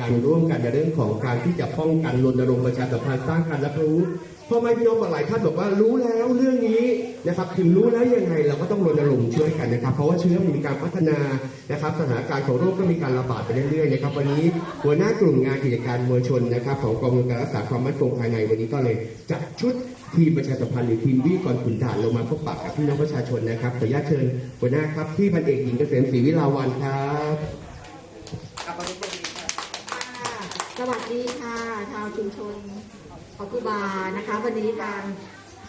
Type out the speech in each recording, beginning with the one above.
การร่วมกันในเรื่องของการที่จะป้องกันรณรงค์ประชาสัมพันธ์สร้างการรับรู้พ่อแม่พี่น้องหลายท่านบอกว่ารู้แล้วเรื่องนี้นะครับถึงรู้แล้วยังไงเราก็ต้องรณรงค์ช่วยกันนะครับ เพราะว่าเชื้อมันมีการพัฒนานะครับสถานการณ์ของโรคก็มีการระบาดไปเรื่อยๆนะครับวันนี้หัวหน้ากลุ่มงานกิจการมวลชนนะครับของกองการรักษาความมั่นคงภายในวันนี้ก็เลยจัดชุดทีมประชาสัมพันธ์หรือทีมวิทยากรขุนด่านลงมาพบปะกับพี่น้องประชาชนนะครับขออนุญาตเชิญหัวหน้าครับที่พันเอกหญิงเกษมศรีวิลาวันครับ ค่ะ สวัสดีค่ะ ชาวชุมชนขอกุบานะคะ วันนี้ทาง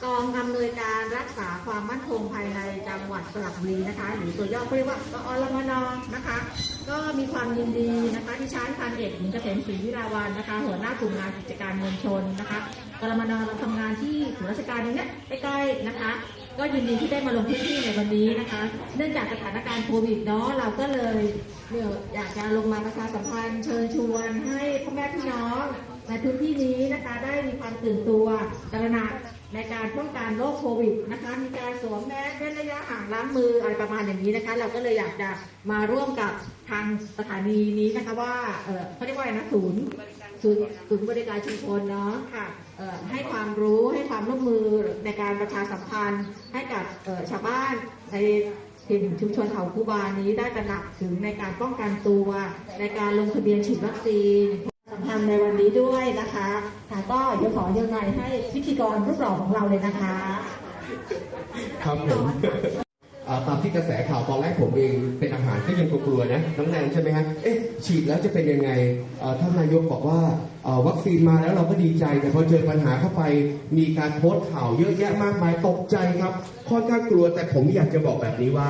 กองอำนวยการรักษาความมั่นคงภายในจังหวัดสระบุรีนะคะ หรือตัวย่อเขาเรียกว่ากอรมนนะคะ ก็มีความยินดีนะคะที่ชั้นพันเอกหญิงเกษมศรีวิราวันนะคะ หัวหน้ากลุ่มงานกิจการมวลชนนะคะกรมนเราทำงานที่ศูนย์ราชการตรงเนี้ยใกล้ๆนะคะ ก็ยินดีที่ได้มาลงพื้นที่ในวันนี้นะคะ เนื่องจากสถานการณ์โควิดเนาะเราก็เลยเดี๋ยวอยากจะลงมาประชาสัมพันธ์เชิญชวนให้พ่อแม่พี่น้องในพื้นที่นี้นะคะได้มีความตื่นตัวตระหนักในการป้องกันโรคโควิดนะคะ มีการสวมแมสเว้นระยะห่างล้างมืออะไรประมาณอย่างนี้นะคะ เราก็เลยอยากจะมาร่วมกับทางสถานีนี้นะคะว่าเออเขาเรียกว่าอะไรนะศูนย์ ศูนย์ศูนย์บริการชุมชนเนาะค่ะเอ่อให้ความรู้ให้ความร่วมมือในการประชาสัมพันธ์ ให้กับเอ่อชาวบ้านในถิ่นชุมชนเขาคูบานี้ได้ตระหนักถึงในการป้องกันตัว ในการลงทะเบียนฉีดวัคซีนสัมพันธ์ในวันนี้ด้วยนะคะค่ะก็เดี๋ยวขอยังไงให้พิธีกรรูปหล่อของเราเลยนะคะครับผมอ่าตามที่ กระแสข่าวตอนแรกผมเองเป็นอาหารก็ยังกลัวๆนะน้องแนนใช่ไหมฮะเอ๊ะฉีดแล้วจะเป็นยังไงอ่าท่านนายกบอกว่าวัคซีนมาแล้วเราก็ดีใจ แต่พอเจอปัญหาเข้าไปมีการโพสต์ข่าวเยอะแยะมากมายตกใจครับค่อนข้างกลัวแต่ผมอยากจะบอกแบบนี้ว่า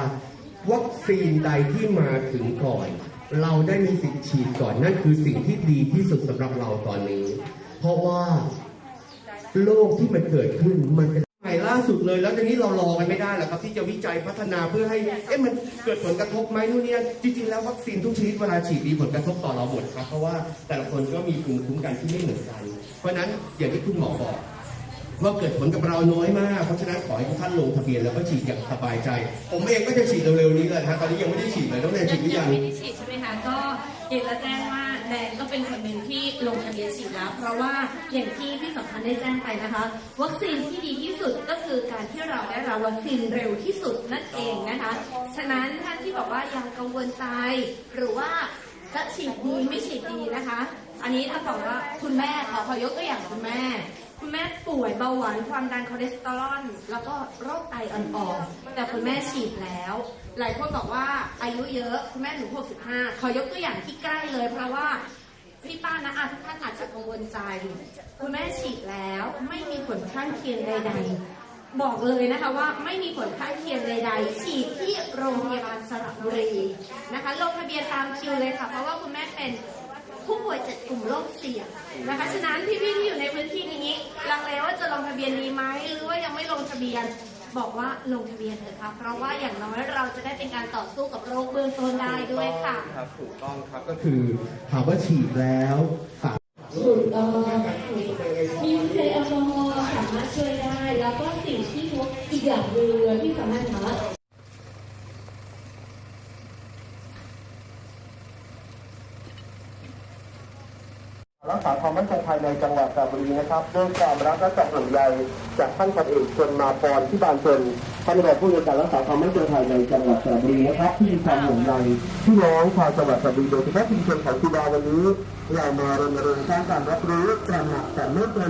วัคซีนใดที่มาถึงก่อน เราได้มีสิทธิ์ฉีดก่อนนั่นคือสิ่งที่ดีที่สุดสำหรับเราตอนนี้ เพราะว่าโลกที่มันเกิดขึ้นมัน นล่าสุดเลย แล้วทีนี้เรารอกันไม่ได้หรอครับ ที่จะวิจัยพัฒนาเพื่อให้เอ๊ะมันเกิดผลกระทบไหมนู่นเนี่ยจริงๆแล้ววัคซีนทุกชนิดเวลาฉีดมีผลกระทบต่อเราหมดครับ เพราะว่าแต่ละคนก็มีภูมิคุ้มกันที่ไม่เหมือนกัน เพราะนั้นอย่างที่คุณหมอบอกว่าเกิดผลกับเราน้อยมาก เพราะฉะนั้นขอให้ทุกท่านลงทะเบียนแล้วก็ฉีดอย่างสบายใจ ผมเองก็จะฉีดเร็วๆนี้เลยนะครับตอนนี้ยังไม่ได้ฉีดเลยต้องเรียนฉีดหรือยังไม่ได้ฉีดใช่ไหมคะก็อยากจะแจ้งว่า แดนก็เป็นคนหนึ่งที่ลงทะเบียนฉีดแล้ว เพราะว่าอย่างที่พี่สัมพันธ์ได้แจ้งไปนะคะ วัคซีนที่ดีที่สุดก็คือการที่เราได้รับวัคซีนเร็วที่สุดนั่นเองนะคะ ฉะนั้นท่านที่บอกว่ายังกังวลใจ หรือว่าจะฉีดดีไม่ฉีดดีนะคะ อันนี้ถ้าบอกว่าคุณแม่ขอขอยกตัวอย่างคุณแม่ คุณแม่ป่วยเบาหวานความดันคอเลสเตอรอลแล้วก็โรคไตอ่อนๆแต่คุณแม่ฉีดแล้ว หลายคนบอกว่าอายุเยอะคุณแม่ถึง65 ขอยกตัวอย่างที่ใกล้เลย เพราะว่าพี่ป้านะอาทุกท่านอาจจะกังวลใจ คุณแม่ฉีดแล้วไม่มีผลข้างเคียงใด ๆ บอกเลยนะคะว่าไม่มีผลข้างเคียงใด ๆ ฉีดที่โรงพยาบาลสระบุรีนะคะลงทะเบียนตามคิวเลยค่ะ เพราะว่าคุณแม่เป็นผู้ป่วยเจ็ดกลุ่มโรคเสี่ยงนะคะฉะนั้นพี่ๆที่อยู่ในพื้นที่นี้ลังเลว่าจะลงทะเบียนดีไหมหรือว่ายังไม่ลงทะเบียน บอกว่าลงทะเบียนเถอะค่ะเพราะว่าอย่างน้อยเราจะได้เป็นการต่อสู้กับโรคเบื้องต้นได้ด้วยค่ะ ครับถูกต้องครับก็คือถามว่าฉีดแล้วสามถูกต้องมีเจลแอลกอฮอล์สามารถช่วยได้ แล้วก็สิ่งที่พกอีกอย่างหนึ่งเลยที่สามารถถามว่า รักษาความมั่นคงภายในจังหวัดสระบุรีนะครับด้วยความรักและความห่วงใยจากท่านพันเอกชนมาพรที่บานชนท่านเป็นผู้ในวยการรักษาความมั่นคงภายในจังหวัดสระบุรีนะครับที่มีความห่วงใยพี่น้องชาวจังหวัดสระบุรีโดยเฉพาะชุมชนของคุดาวันนี้เรามารณรงค์สร้างการรับรู้ตระหนักแต่ไม่ตระหน